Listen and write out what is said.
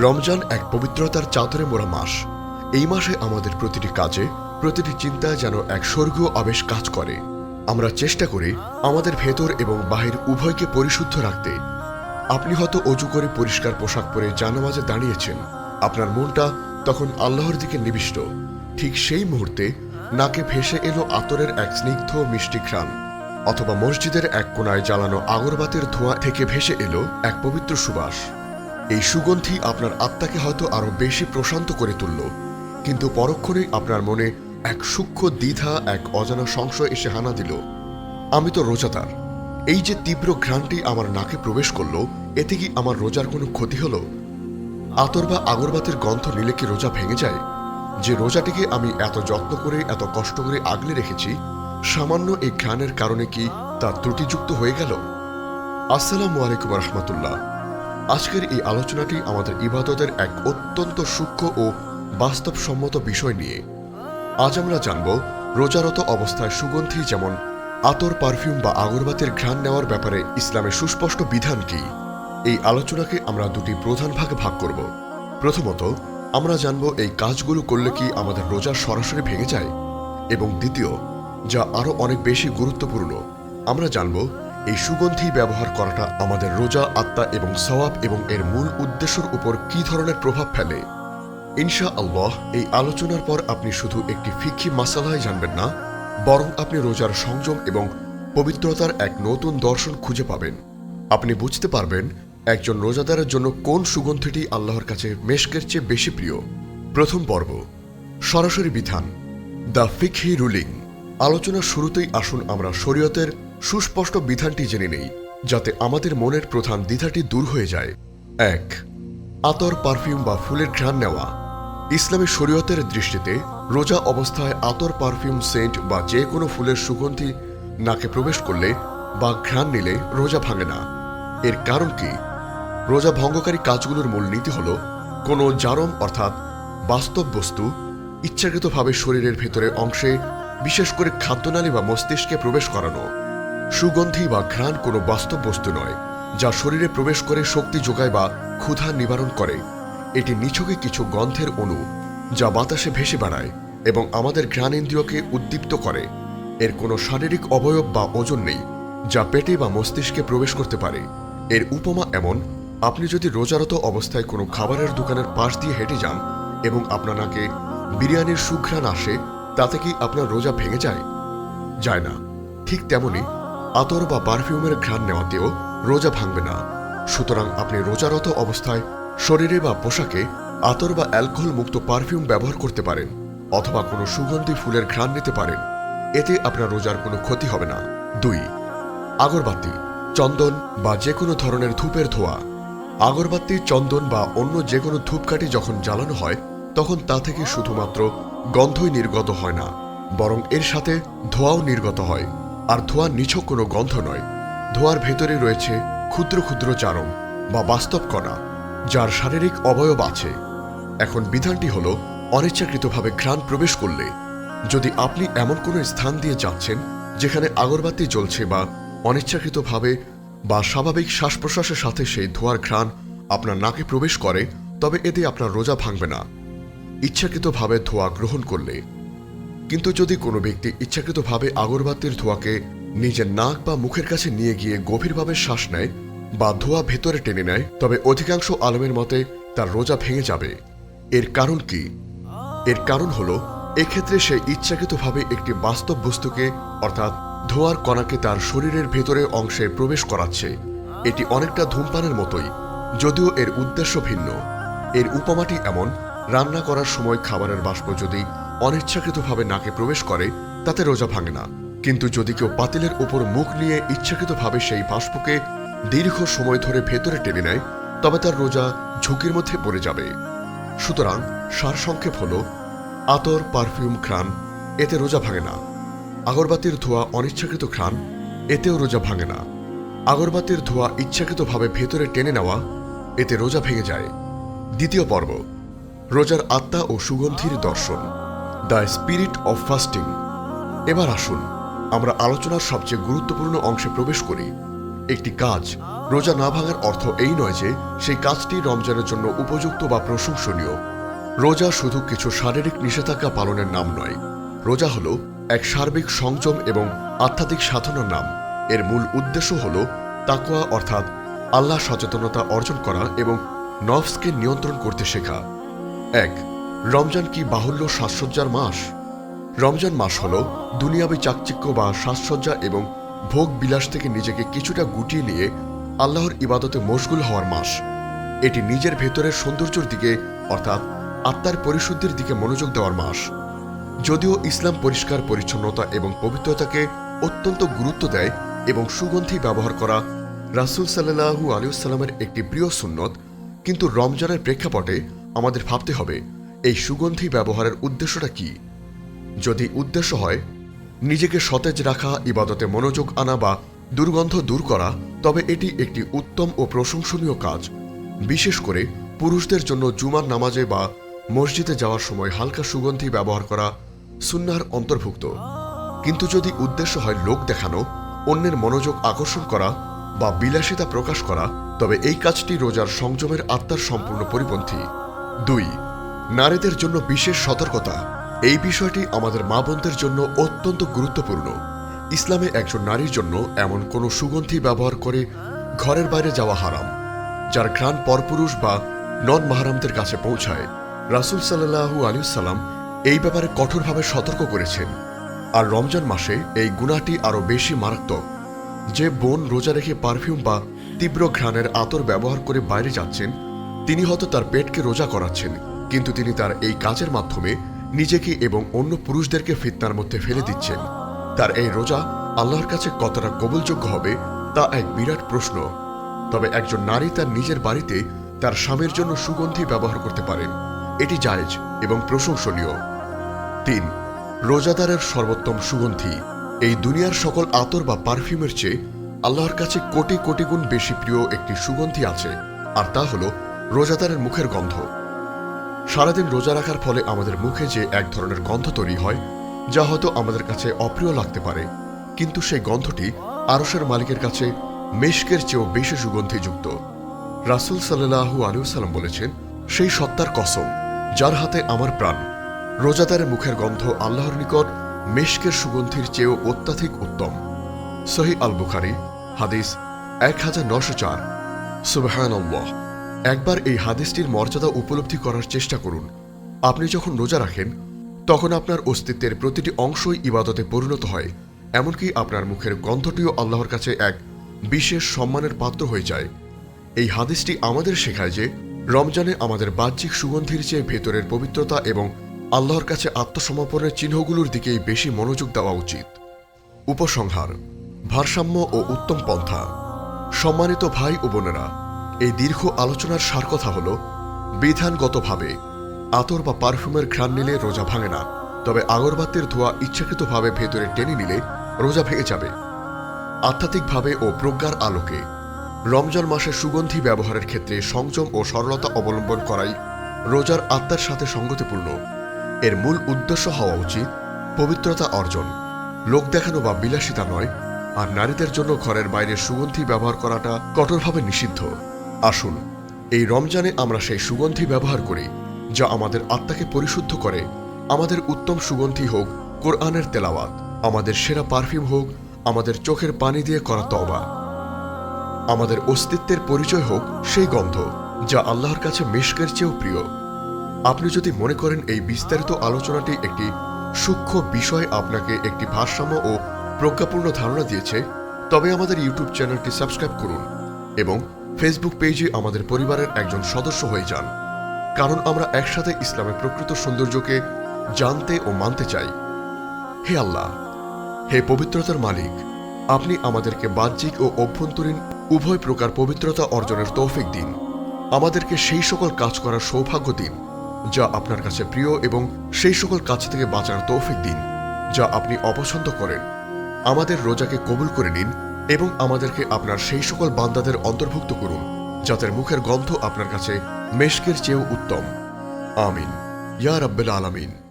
রমজান এক পবিত্রতার চাদরে মোড়া মাস। এই মাসে আমাদের প্রতিটি কাজে, প্রতিটি চিন্তায় যেন এক স্বর্গীয় আবেশ কাজ করে। আমরা চেষ্টা করি আমাদের ভেতর এবং বাহির উভয়কে পরিশুদ্ধ রাখতে। আপনি হয়তো অজু করে পরিষ্কার পোশাক পরে জানামাজে দাঁড়িয়েছেন। আপনার মনটা তখন আল্লাহর দিকে নিবিষ্ট। ঠিক সেই মুহূর্তে নাকে ভেসে এলো আতরের এক স্নিগ্ধ মিষ্টি ঘ্রাণ। অথবা মসজিদের এক কোনায় জ্বালানো আগরবাতের ধোঁয়া থেকে ভেসে এলো এক পবিত্র সুবাস। এই সুগন্ধি আপনার আত্মাকে হয়তো আরও বেশি প্রশান্ত করে তুলল, কিন্তু পরক্ষণেই আপনার মনে এক সূক্ষ্ম দ্বিধা, এক অজানা সংশয় এসে হানা দিল। আমি তো রোজাদার। এই যে তীব্র ঘ্রাণটি আমার নাকে প্রবেশ করল, এতে কি আমার রোজার কোনো ক্ষতি হলো? আতর বা আগরবাতির গন্ধ নিলে কি রোজা ভেঙে যায়? যে রোজাটিকে আমি এত যত্ন করে, এত কষ্ট করে আগলে রেখেছি, সামান্য এই ঘ্রাণের কারণে কি তা ত্রুটিযুক্ত হয়ে গেল? আসসালামু আলাইকুম রহমতুল্লাহ। আজকের এই আলোচনাটি আমাদের ইবাদতের এক অত্যন্ত সূক্ষ্ম ও বাস্তবসম্মত বিষয় নিয়ে। আজ আমরা জানব রোজারত অবস্থায় সুগন্ধি যেমন আতর, পারফিউম বা আগরবাতির ঘ্রাণ নেওয়ার ব্যাপারে ইসলামের সুস্পষ্ট বিধান কি? এই আলোচনাকে আমরা দুটি প্রধান ভাগে ভাগ করব। প্রথমত, আমরা জানব এই কাজগুলো করলে কি আমাদের রোজা সরাসরি ভেঙে যায়? এবং দ্বিতীয়, যা আরও অনেক বেশি গুরুত্বপূর্ণ, আমরা জানব এই সুগন্ধি ব্যবহার করাটা আমাদের রোজা, আত্মা এবং সওয়াব এবং এর মূল উদ্দেশ্যের উপর কী ধরনের প্রভাব ফেলে? ইনশা আল্লাহ এই আলোচনার পর আপনি শুধু একটি ফিক্ষি মাসালায় জানবেন না, বরং আপনি রোজার সংযম এবং পবিত্রতার এক নতুন দর্শন খুঁজে পাবেন। আপনি বুঝতে পারবেন একজন রোজাদারের জন্য কোন সুগন্ধিটি আল্লাহর কাছে মেশকের চেয়ে বেশি প্রিয়। প্রথম পর্ব, সরাসরি বিধান, দ্য ফিকহি রুলিং। আলোচনার শুরুতেই আসুন আমরা শরীয়তের সুস্পষ্ট বিধানটি জেনে নেই, যাতে আমাদের মনের প্রধান দ্বিধাটি দূর হয়ে যায়। এক, আতর, পারফিউম বা ফুলের ঘ্রাণ নেওয়া। ইসলামী শরীয়তের দৃষ্টিতে রোজা অবস্থায় আতর, পারফিউম, সেন্ট বা যে কোনো ফুলের সুগন্ধি নাকে প্রবেশ করলে বা ঘ্রাণ নিলে রোজা ভাঙে না। এর কারণ কি? রোজা ভঙ্গকারী কাজগুলোর মূল নীতি হল কোনো জারম অর্থাৎ বাস্তব বস্তু ইচ্ছাকৃতভাবে শরীরের ভেতরে অংশে বিশেষ করে খাদ্যনালী বা মস্তিষ্কে প্রবেশ করানো। সুগন্ধি বা ঘ্রাণ কোনো বাস্তব বস্তু নয়, যা শরীরে প্রবেশ করে শক্তি যোগায় বা ক্ষুধা নিবারণ করে। এটি নিছকে কিছু গন্ধের অণু, যা বাতাসে ভেসে বেড়ায় এবং আমাদের ঘ্রাণেন্দ্রিয়কে উদ্দীপ্ত করে। এর কোনো শারীরিক অবয়ব বা ওজন নেই, যা পেটে বা মস্তিষ্কে প্রবেশ করতে পারে। এর উপমা এমন, আপনি যদি রোজারত অবস্থায় কোনো খাবারের দোকানের পাশ দিয়ে হেঁটে যান এবং আপনার নাকে বিরিয়ানির সুঘ্রাণ আসে, তাতে কি আপনার রোজা ভেঙে যায়? যায় না। ঠিক তেমনি আতর বা পারফিউমের ঘ্রাণ নেওয়াতেও রোজা ভাঙবে না। সুতরাং আপনি রোজারত অবস্থায় শরীরে বা পোশাকে আতর বা অ্যালকোহল মুক্ত পারফিউম ব্যবহার করতে পারেন, অথবা কোনো সুগন্ধি ফুলের ঘ্রাণ নিতে পারেন। এতে আপনার রোজার কোনো ক্ষতি হবে না। দুই, আগরবাতি, চন্দন বা যে কোনো ধরনের ধূপের ধোয়া। আগরবাতি, চন্দন বা অন্য যে কোনো ধূপকাঠি যখন জ্বালানো হয়, তখন তা থেকে শুধুমাত্র গন্ধই নির্গত হয় না, বরং এর সাথে ধোঁয়াও নির্গত হয়। আর ধোঁয়া নিছক কোনো গন্ধ নয়। ধোঁয়ার ভেতরে রয়েছে ক্ষুদ্র ক্ষুদ্র চারণ বা বাস্তব কণা, যার শারীরিক অবয়ব আছে। এখন বিধানটি হল, অনিচ্ছাকৃতভাবে ঘ্রাণ প্রবেশ করলে। যদি আপনি এমন কোনো স্থান দিয়ে যাচ্ছেন, যেখানে আগরবাতি জ্বলছে বা অনিচ্ছাকৃতভাবে বা স্বাভাবিক শ্বাস প্রশ্বাসের সাথে সেই ধোঁয়ার ঘ্রাণ আপনার নাকে প্রবেশ করে, তবে এতে আপনার রোজা ভাঙবে না। ইচ্ছাকৃতভাবে ধোঁয়া গ্রহণ করলে কিন্তু যদি কোনো ব্যক্তি ইচ্ছাকৃতভাবে আগরবাতির ধোঁয়াকে নিজের নাক বা মুখের কাছে নিয়ে গিয়ে গভীরভাবে শ্বাস নেয় বা ধোঁয়া ভেতরে টেনে নেয়, তবে অধিকাংশ আলমের মতে তার রোজা ভেঙে যাবে। এর কারণ কি? এর কারণ হলো, এক্ষেত্রে সে ইচ্ছাকৃতভাবে একটি বাস্তব বস্তুকে, অর্থাৎ ধোঁয়ার কণাকে তার শরীরের ভেতরে অংশে প্রবেশ করাচ্ছে। এটি অনেকটা ধূমপানের মতোই, যদিও এর উদ্দেশ্য ভিন্ন। এর উপমাটি এমন, রান্না করার সময় খাবারের বাষ্প যদি অনিচ্ছাকৃতভাবে নাকে প্রবেশ করে, তাতে রোজা ভাঙে না। কিন্তু যদি কেউ পাতিলের উপর মুখ নিয়ে ইচ্ছাকৃতভাবে সেই বাষ্পকে দীর্ঘ সময় ধরে ভেতরে টেনে নেয়, তবে তার রোজা ঝুঁকির মধ্যে পড়ে যাবে। সুতরাং সারসংক্ষেপ হল, আতর, পারফিউম, ঘ্রাণ, এতে রোজা ভাঙে না। আগরবাতির ধোঁয়া অনিচ্ছাকৃত ঘ্রাণ, এতেও রোজা ভাঙে না। আগরবাতির ধোঁয়া ইচ্ছাকৃতভাবে ভেতরে টেনে নেওয়া, এতে রোজা ভেঙে যায়। দ্বিতীয় পর্ব, রোজার আত্মা ও সুগন্ধির দর্শন। The spirit of fasting. এবার আসুন, আমরা আলোচনার সবচেয়ে গুরুত্বপূর্ণ অংশে প্রবেশ করি। একটি কাজ, রোজা না ভাঙার অর্থ এই নয় যে সেই কাজটি রমজানের জন্য উপযুক্ত বা প্রশংসনীয়। রোজা শুধু কিছু শারীরিক নিষেধাজ্ঞা পালনের নাম নয়। রোজা হলো এক সার্বিক সংযম এবং আধ্যাত্মিক সাধনার নাম। এর মূল উদ্দেশ্য হল তাকওয়া অর্থাৎ আল্লাহ সচেতনতা অর্জন করা এবং নফসকে নিয়ন্ত্রণ করতে শেখা। এক রমজান কি বাহুল্য সাজসজ্জার মাস? রমজান মাস হল দুনিয়াবি চাকচিক্য বা সাজসজ্জা এবং ভোগ বিলাস থেকে নিজেকে কিছুটা গুটিয়ে নিয়ে আল্লাহর ইবাদতে মশগুল হওয়ার মাস। এটি নিজের ভেতরের সৌন্দর্যের দিকে, অর্থাৎ আত্মার পরিশুদ্ধির দিকে মনোযোগ দেওয়ার মাস। যদিও ইসলাম পরিষ্কার, পরিচ্ছন্নতা এবং পবিত্রতাকে অত্যন্ত গুরুত্ব দেয় এবং সুগন্ধি ব্যবহার করা রাসুল সাল্লাহু আলিউসাল্লামের একটি প্রিয় সুন্নত, কিন্তু রমজানের প্রেক্ষাপটে আমাদের ভাবতে হবে এই সুগন্ধি ব্যবহারের উদ্দেশ্যটা কি? যদি উদ্দেশ্য হয়, নিজেকে সতেজ রাখা, ইবাদতে মনোযোগ আনা বা দুর্গন্ধ দূর করা, তবে এটি একটি উত্তম ও প্রশংসনীয় কাজ। বিশেষ করে পুরুষদের জন্য জুমার নামাজে বা মসজিদে যাওয়ার সময় হালকা সুগন্ধি ব্যবহার করা সুন্নার অন্তর্ভুক্ত। কিন্তু যদি উদ্দেশ্য হয় লোক দেখানো, অন্যের মনোযোগ আকর্ষণ করা বা বিলাসিতা প্রকাশ করা, তবে এই কাজটি রোজার সংযমের আত্মার সম্পূর্ণ পরিপন্থী। দুই নারীদের জন্য বিশেষ সতর্কতা। এই বিষয়টি আমাদের মা বোনদের জন্য অত্যন্ত গুরুত্বপূর্ণ। ইসলামে একজন নারীর জন্য এমন কোনো সুগন্ধি ব্যবহার করে ঘরের বাইরে যাওয়া হারাম, যার ঘ্রাণ পরপুরুষ বা নন মাহারামদের কাছে পৌঁছায়। রাসুল সাল্লাহু আলিউসাল্লাম এই ব্যাপারে কঠোরভাবে সতর্ক করেছেন। আর রমজান মাসে এই গুণাটি আরও বেশি মারাত্মক, যে বোন রোজা রেখে পারফিউম বা তীব্র ঘ্রাণের আতর ব্যবহার করে বাইরে যাচ্ছেন, তিনি হয়তো তার পেটকে রোজা করাচ্ছেন। কিন্তু তিনি তার এই কাজের মাধ্যমে নিজেকে এবং অন্য পুরুষদেরকে ফিতনার মধ্যে ফেলে দিচ্ছেন। তার এই রোজা আল্লাহর কাছে কতটা কবুলযোগ্য হবে, তা এক বিরাট প্রশ্ন। তবে একজন নারী তার নিজের বাড়িতে তার স্বামীর জন্য সুগন্ধি ব্যবহার করতে পারেন এটি জায়েজ এবং প্রশংসনীয়। তিন, রোজাদারের সর্বোত্তম সুগন্ধি। এই দুনিয়ার সকল আতর বা পারফিউমের চেয়ে আল্লাহর কাছে কোটি কোটি গুণ বেশি প্রিয় একটি সুগন্ধি আছে, আর তা হল রোজাদারের মুখের গন্ধ। সারাদিন রোজা রাখার ফলে আমাদের মুখে যে এক ধরনের গন্ধ তৈরি হয়, যা হয়তো আমাদের কাছে অপ্রিয় লাগতে পারে, কিন্তু সেই গন্ধটি আরসের মালিকের কাছে মেশকের চেয়েও বেশি সুগন্ধিযুক্ত। রাসুল সাল্লাহু আলিউসাল্লাম বলেছেন, সেই সত্তার কসম, যার হাতে আমার প্রাণ, রোজাদারের মুখের গন্ধ আল্লাহর নিকট মেশকের সুগন্ধির চেয়েও অত্যাধিক উত্তম। সহি আল বুখারি, হাদিস এক হাজার নশো চার। সুবাহান একবার এই হাদিসটির মর্যাদা উপলব্ধি করার চেষ্টা করুন। আপনি যখন রোজা রাখেন, তখন আপনার অস্তিত্বের প্রতিটি অংশই ইবাদতে পরিণত হয়, এমনকি আপনার মুখের গন্ধটিও আল্লাহর কাছে এক বিশেষ সম্মানের পাত্র হয়ে যায়। এই হাদিসটি আমাদের শেখায় যে, রমজানে আমাদের বাহ্যিক সুগন্ধির চেয়ে ভেতরের পবিত্রতা এবং আল্লাহর কাছে আত্মসমর্পণের চিহ্নগুলোর দিকেই বেশি মনোযোগ দেওয়া উচিত। উপসংহার, ভারসাম্য ও উত্তম পন্থা। সম্মানিত ভাই ও বোনেরা এই দীর্ঘ আলোচনার সার কথা হল, বিধানগতভাবে আতর বা পারফিউমের ঘ্রাণ নিলে রোজা ভাঙে না, তবে আগরবাতির ধোয়া ইচ্ছাকৃতভাবে ভেতরে টেনে নিলে রোজা ভেঙে যাবে। আধ্যাত্মিকভাবে ও প্রজ্ঞার আলোকে রমজান মাসে সুগন্ধি ব্যবহারের ক্ষেত্রে সংযম ও সরলতা অবলম্বন করাই রোজার আত্মার সাথে সঙ্গতিপূর্ণ। এর মূল উদ্দেশ্য হওয়া উচিত পবিত্রতা অর্জন। লোক দেখানো বা বিলাসিতা নয়, আর নারীদের জন্য ঘরের বাইরে সুগন্ধি ব্যবহার করাটা কঠোরভাবে নিষিদ্ধ। আসুন, এই রমজানে আমরা সেই সুগন্ধি ব্যবহার করি, যা আমাদের আত্মাকে পরিশুদ্ধ করে। আমাদের উত্তম সুগন্ধি হোক কোরআনের তেলাওয়াত, আমাদের সেরা পারফিউম হোক, আমাদের চোখের পানি দিয়ে করা তবা আমাদের অস্তিত্বের পরিচয় হোক সেই গন্ধ, যা আল্লাহর কাছে মেশকের চেয়েও প্রিয়। আপনি যদি মনে করেন এই বিস্তারিত আলোচনাটি একটি সূক্ষ্ম বিষয় আপনাকে একটি ভারসাম্য ও প্রজ্ঞাপূর্ণ ধারণা দিয়েছে, তবে আমাদের ইউটিউব চ্যানেলটি সাবস্ক্রাইব করুন এবং ফেসবুক পেজে আমাদের পরিবারের একজন সদস্য হয়ে যান। কারণ আমরা একসাথে ইসলামের প্রকৃত সৌন্দর্যকে জানতে ও মানতে চাই। হে আল্লাহ, হে পবিত্রতার মালিক, আপনি আমাদেরকে বাহ্যিক ও অভ্যন্তরীণ উভয় প্রকার পবিত্রতা অর্জনের তৌফিক দিন। আমাদেরকে সেই সকল কাজ করার সৌভাগ্য দিন, যা আপনার কাছে প্রিয় এবং সেই সকল কাজ থেকে বাঁচার তৌফিক দিন, যা আপনি অপছন্দ করেন। আমাদের রোজাকে কবুল করে নিন এবং আমাদেরকে আপনার সেই সকল বান্দাদের অন্তর্ভুক্ত করুন যাদের মুখের গন্ধ আপনার কাছে মেশকের চেয়েও উত্তম। আমিন। ইয়া রাব্বেল আলামিন।